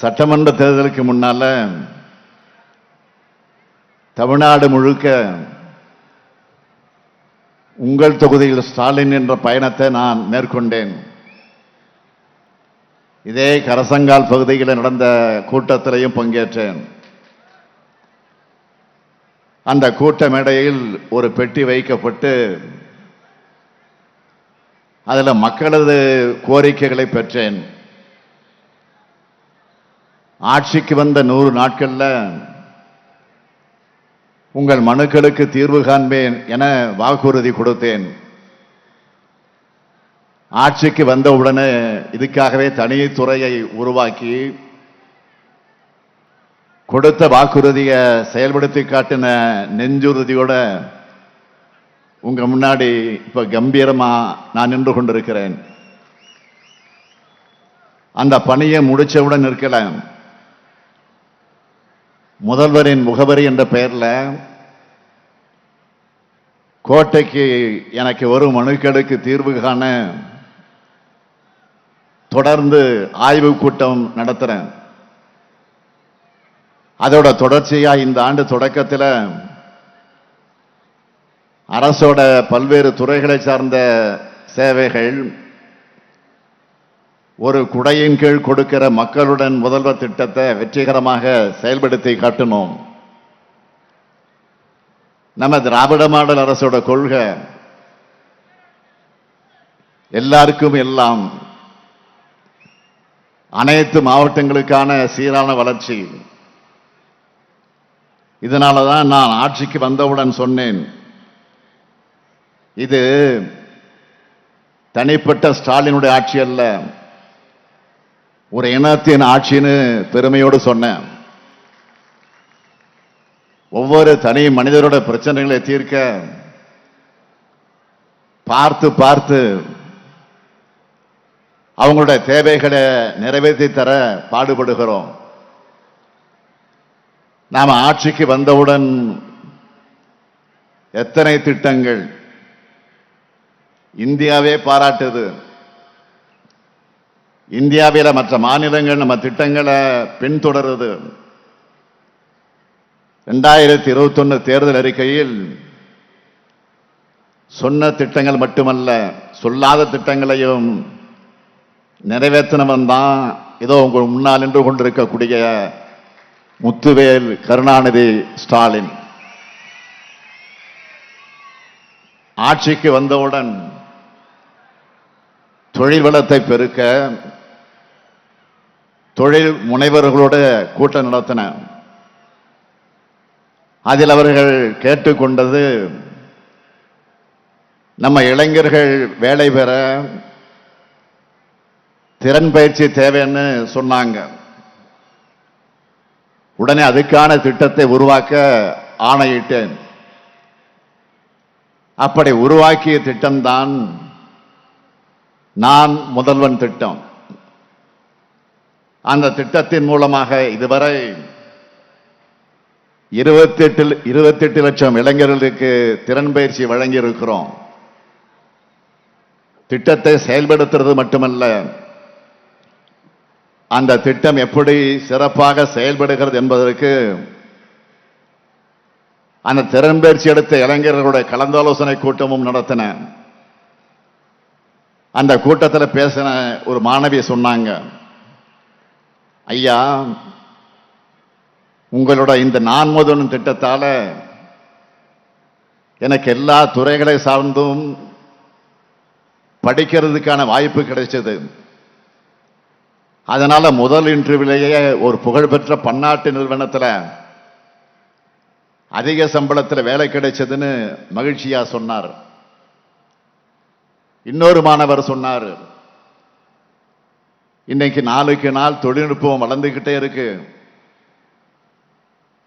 சட்டமன்ற தேர்தலுக்கு முன்னால தமிழ்நாடு முழுக்க உங்கள் தொகுதியில் ஸ்டாலின் என்ற பயணத்தை நான் மேற்கொண்டேன். இதே கரசங்கால் பகுதியில் நடந்த கூட்டத்திலையும் பங்கேற்றேன். அந்த கூட்ட மேடையில் ஒரு பெட்டி வைக்கப்பட்டு அதில் மக்களது கோரிக்கைகளை பெற்றேன். ஆட்சிக்கு வந்த நூறு நாட்களில் உங்கள் மனுக்களுக்கு தீர்வு காண்பேன் என வாக்குறுதி கொடுத்தேன். ஆட்சிக்கு வந்தவுடனே இதுக்காகவே தனி துறையை உருவாக்கி கொடுத்த வாக்குறுதியை செயல்படுத்தி காட்டின நெஞ்சுறுதியோட உங்க முன்னாடி இப்ப கம்பீரமா நான் நின்று கொண்டிருக்கிறேன். அந்த பணியை முடிச்சவுடன் நிற்கலாம். முதல்வரின் முகவரி என்ற பெயரில் கோட்டைக்கு எனக்கு வரும் மனுக்களுக்கு தீர்வு காண தொடர்ந்து ஆய்வு கூட்டம் நடத்துகிறேன் அதோட தொடர்ச்சியாக இந்த ஆண்டு தொடக்கத்தில் அரசோட பல்வேறு துறைகளை சார்ந்த சேவைகள் ஒரு குடையின் கீழ் கொடுக்கிற மக்களுடன் முதல்வர் திட்டத்தை வெற்றிகரமாக செயல்படுத்தி காட்டணும். நம்ம திராவிட மாடல் அரசோட கொள்கை எல்லாருக்கும் எல்லாம் அனைத்து மாவட்டங்களுக்கான சீரான வளர்ச்சி. இதனால தான் நான் ஆட்சிக்கு வந்தவுடன் சொன்னேன் இது தனிப்பட்ட ஸ்டாலினுடைய ஆட்சி அல்ல. ஒரு இனத்தின் ஆட்சின்னு பெருமையோடு சொன்னேன். ஒவ்வொரு தனி மனிதரோட பிரச்சனைகளை தீர்க்க பார்த்து பார்த்து அவங்களுடைய தேவைகளை நிறைவேற்றி தர பாடுபடுகிறோம். நாம் ஆட்சிக்கு வந்தவுடன் எத்தனை திட்டங்கள் இந்தியாவே பாராட்டுது. இந்தியாவில் மற்ற மாநிலங்கள் நம்ம திட்டங்களை பின்தொடருது. ரெண்டாயிரத்தி இருபத்தொன்னு தேர்தல் அறிக்கையில் சொன்ன திட்டங்கள் மட்டுமல்ல சொல்லாத திட்டங்களையும் நிறைவேற்றினவன் தான் இதோ உங்கள் முன்னால் நின்று கொண்டிருக்கக்கூடிய முத்துவேல் கருணாநிதி ஸ்டாலின். ஆட்சிக்கு வந்தவுடன் தொழில் வளத்தை பெருக்க தொழில் முனைவர்களோட கூட்டம் நடத்தின. அதில் அவர்கள் கேட்டுக்கொண்டது நம்ம இளைஞர்கள் வேலை பெற திறன் பயிற்சி தேவைன்னு சொன்னாங்க. உடனே அதுக்கான திட்டத்தை உருவாக்க ஆணையிட்டேன். அப்படி உருவாக்கிய திட்டம்தான் நான் முதல்வன் திட்டம். அந்த திட்டத்தின் மூலமாக இதுவரை இருபத்தி எட்டு இருபத்தி எட்டு லட்சம் இளைஞர்களுக்கு திறன் பயிற்சி வழங்கி இருக்கிறோம் திட்டத்தை செயல்படுத்துறது மட்டுமல்ல அந்த திட்டம் எப்படி சிறப்பாக செயல்படுகிறது என்பதற்கு அந்த திறன் பயிற்சி எடுத்த இளைஞர்களுடைய கலந்தாலோசனை கூட்டமும் நடத்தின அந்த கூட்டத்தில் பேசின ஒரு மாணவி சொன்னாங்க ஐயா உங்களோட இந்த நான் திட்டத்தால் எனக்கு எல்லா துறைகளை சார்ந்தும் படிக்கிறதுக்கான வாய்ப்பு கிடைச்சது. அதனால முதல் இன்டர்வியூலேயே ஒரு புகழ்பெற்ற பன்னாட்டு நிறுவனத்தில் அதிக சம்பளத்தில் வேலை கிடைச்சதுன்னு மகிழ்ச்சியாக சொன்னார். இன்னொரு மாணவர் சொன்னார் இன்னைக்கு நாளுக்கு நாள் தொழில்நுட்பம் வளர்ந்துக்கிட்டே இருக்கு.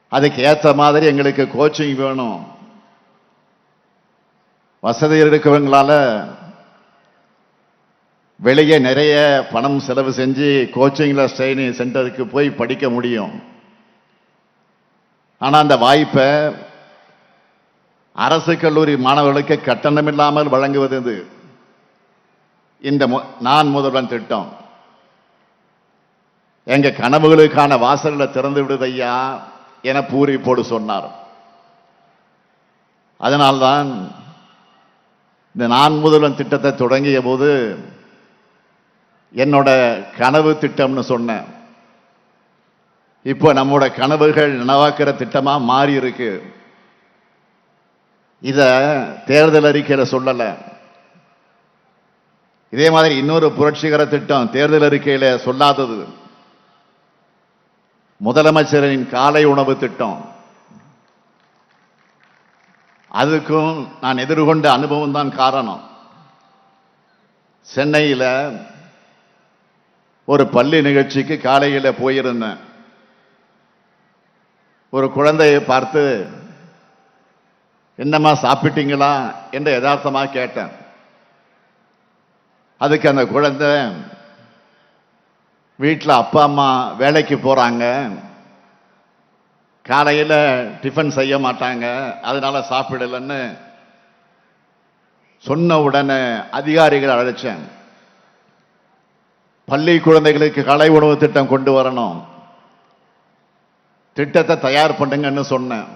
அதுக்கு ஏற்ற மாதிரி எங்களுக்கு கோச்சிங் வேணும். வசதி இருக்கிறவங்களால வெளியே நிறைய பணம் செலவு செஞ்சு கோச்சிங்ல ட்ரைனிங் சென்டருக்கு போய் படிக்க முடியும். ஆனால் அந்த வாய்ப்பை அரசு கல்லூரி மாணவர்களுக்கு கட்டணம் இல்லாமல் வழங்குவது இந்த மு- நான் முதல்வன் திட்டம். எங்க கனவுகளுக்கான வாசல்களை திறந்து விடுதையா என பூரிப்போடு சொன்னார். அதனால்தான் இந்த நான் முதல்வன் திட்டத்தை தொடங்கிய போது என்னோட கனவு திட்டம்னு சொன்னேன். இப்போ நம்மோட கனவுகள் நனவாக்குற திட்டமாக மாறி இருக்கு. இதை தேர்தல் அறிக்கையில் சொல்லலை. இதே மாதிரி இன்னொரு புரட்சிகர திட்டம் தேர்தல் அறிக்கையில் சொல்லாதது. முதலமைச்சரின் காலை உணவு திட்டம். அதுக்கும் நான் எதிர்கொண்ட அனுபவம் தான் காரணம். சென்னையில் ஒரு பள்ளி நிகழ்ச்சிக்கு காலையில் போயிருந்தேன். ஒரு குழந்தையை பார்த்து என்னம்மா சாப்பிட்டீங்களா? என்று யதார்த்தமாக கேட்டேன். அதுக்கு அந்த குழந்தை வீட்டில் அப்பா அம்மா வேலைக்கு போகிறாங்க காலையில் டிஃபன் செய்ய மாட்டாங்க. அதனால் சாப்பிடலன்னு சொன்ன உடனே அதிகாரிகள் அழைச்சேன். பள்ளி குழந்தைகளுக்கு கலை உணவு திட்டம் கொண்டு வரணும். திட்டத்தை தயார் பண்ணுங்கன்னு சொன்னேன்.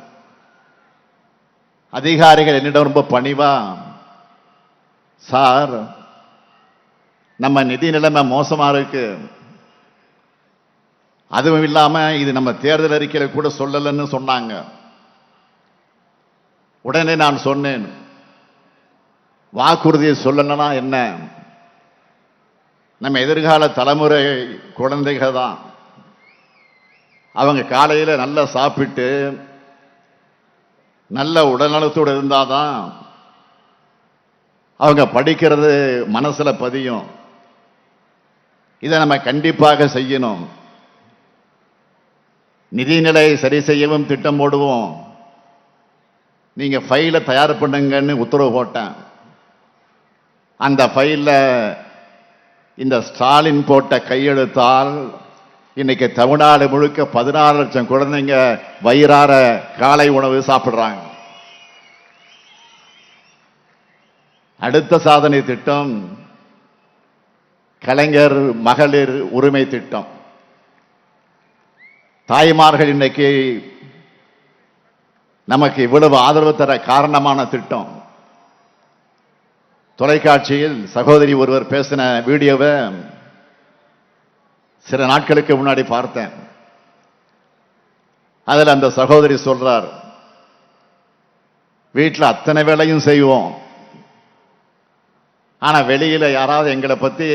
அதிகாரிகள் என்னிடம் ரொம்ப பணிவா. சார் நம்ம நிதி நிலைமை மோசமாக இருக்கு. அதுவும் இல்லாமல் இது நம்ம தேர்தல் அறிக்கையில் கூட சொல்லலைன்னு சொன்னாங்க. உடனே நான் சொன்னேன் வாக்குறுதியை சொல்லணும்னா என்ன? நம்ம எதிர்கால தலைமுறை குழந்தைகள் தான். அவங்க காலையில் நல்லா சாப்பிட்டு நல்ல உடல்நலத்தோடு இருந்தால் தான் அவங்க படிக்கிறது மனசில் பதியும். இதை நம்ம கண்டிப்பாக செய்யணும். நிதிநிலை சரி செய்யவும் திட்டம் போடுவோம். நீங்க ஃபைலை தயார் பண்ணுங்கன்னு உத்தரவு போட்டேன். அந்த ஃபைலில் இந்த ஸ்டாலின் போட்ட கையெழுத்தால் இன்னைக்கு தமிழ்நாடு முழுக்க பதினாறு லட்சம் குழந்தைங்க வயிறார காலை உணவு சாப்பிட்றாங்க. அடுத்த சாதனை திட்டம் கலைஞர் மகளிர் உரிமை திட்டம். தாய்மார்கள் இன்னைக்கு நமக்கு இவ்வளவு ஆதரவு தர காரணமான திட்டம். தொலைக்காட்சியில் சகோதரி ஒருவர் பேசின வீடியோவை சில நாட்களுக்கு முன்னாடி பார்த்தேன். அதில் அந்த சகோதரி சொல்றார் வீட்டில் அத்தனை வேலையும் செய்வோம். ஆனால் வெளியில் யாராவது எங்களை பற்றி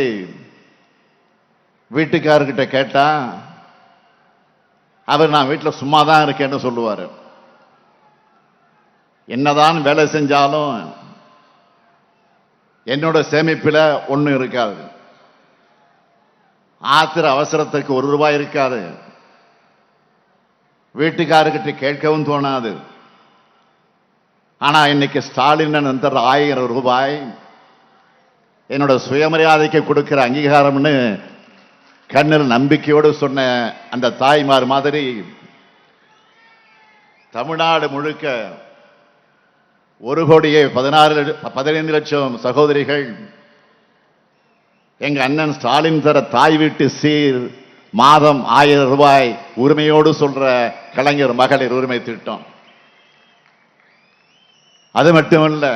வீட்டுக்காரர்கிட்ட கேட்டால் அவர் நான் வீட்டில் சும்மா தான் இருக்கேன்னு சொல்லுவார். என்னதான் வேலை செஞ்சாலும் என்னோட சேமிப்பில் ஒன்றும் இருக்காது. ஆத்திர அவசரத்துக்கு ஒரு ரூபாய் இருக்காது. வீட்டுக்காரர்கிட்ட கேட்கவும் தோணாது. ஆனால் இன்னைக்கு ஸ்டாலின் தர ஆயிரம் ரூபாய் என்னோட சுயமரியாதைக்கு கொடுக்கிற அங்கீகாரம்னு கண்ணில் நம்பிக்கையோடு சொன்ன அந்த தாய்மார் மாதிரி தமிழ்நாடு முழுக்க ஒரு கோடியே பதினாறு லட்ச- பதினைந்து லட்சம் சகோதரிகள் எங்க அண்ணன் ஸ்டாலின் தர தாய் வீட்டு சீர் மாதம் ஆயிரம் ரூபாய் உரிமையோடு சொல்ற கலைஞர் மகளிர் உரிமை திட்டம். அது மட்டுமல்ல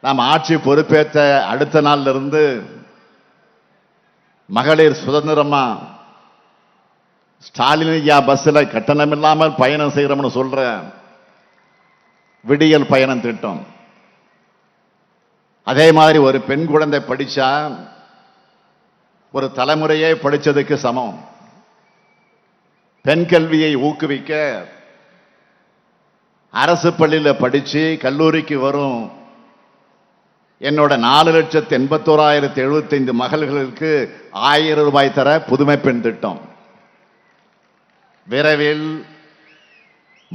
நாம் ஆட்சி பொறுப்பேற்ற அடுத்த நாள்ல இருந்து மகளிர் சுதந்திரமா ஸ்டாலின் ஐயா பஸ்ல கட்டணம் இல்லாமல் பயணம் செய்யறோம்னு சொல்ற விடியல் பயணம் திட்டம். அதே மாதிரி ஒரு பெண் குழந்தை படிச்சா ஒரு தலைமுறையே படித்ததுக்கு சமம். பெண் கல்வியை ஊக்குவிக்க அரசு பள்ளியில் படித்து கல்லூரிக்கு வரும் என்னோட நாலு லட்சத்து எண்பத்தோராயிரத்து எழுபத்தைந்து மகள்களுக்கு ஆயிரம் ரூபாய் தர புதுமை பெண் திட்டம். விரைவில்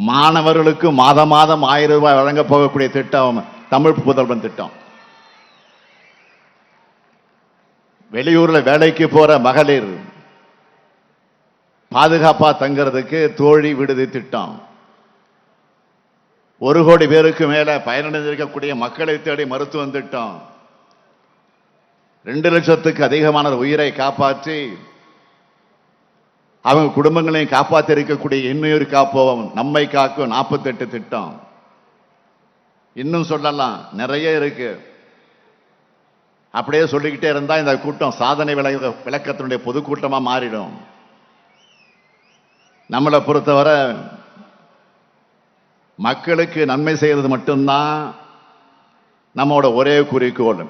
மாணவர்களுக்கு மாதம் மாதம் ஆயிரம் ரூபாய் வழங்க போகக்கூடிய திட்டம் தமிழ் புதல்வன் திட்டம். வெளியூரில் வேலைக்கு போற மகளிர் பாதுகாப்பாக தங்கிறதுக்கு தோழி விடுதி திட்டம். ஒரு கோடி பேருக்கு மேலே பயனடைந்திருக்கக்கூடிய மக்களை தேடி மருத்துவம் திட்டம் ரெண்டு லட்சத்துக்கு அதிகமான உயிரை காப்பாற்றி அவங்க குடும்பங்களையும் காப்பாற்றி இருக்கக்கூடிய இன்னுயிர் காப்போம் நம்மை காக்கும் நாற்பத்தெட்டு திட்டம். இன்னும் சொல்லலாம் நிறைய இருக்கு. அப்படியே சொல்லிக்கிட்டே இருந்தால் இந்த கூட்டம் சாதனை விளக்க விளக்கத்தினுடைய பொதுக்கூட்டமாக மாறிடும். நம்மளை பொறுத்தவரை மக்களுக்கு நன்மை செய்யறது மட்டும்தான் நம்மோட ஒரே குறிக்கோள்.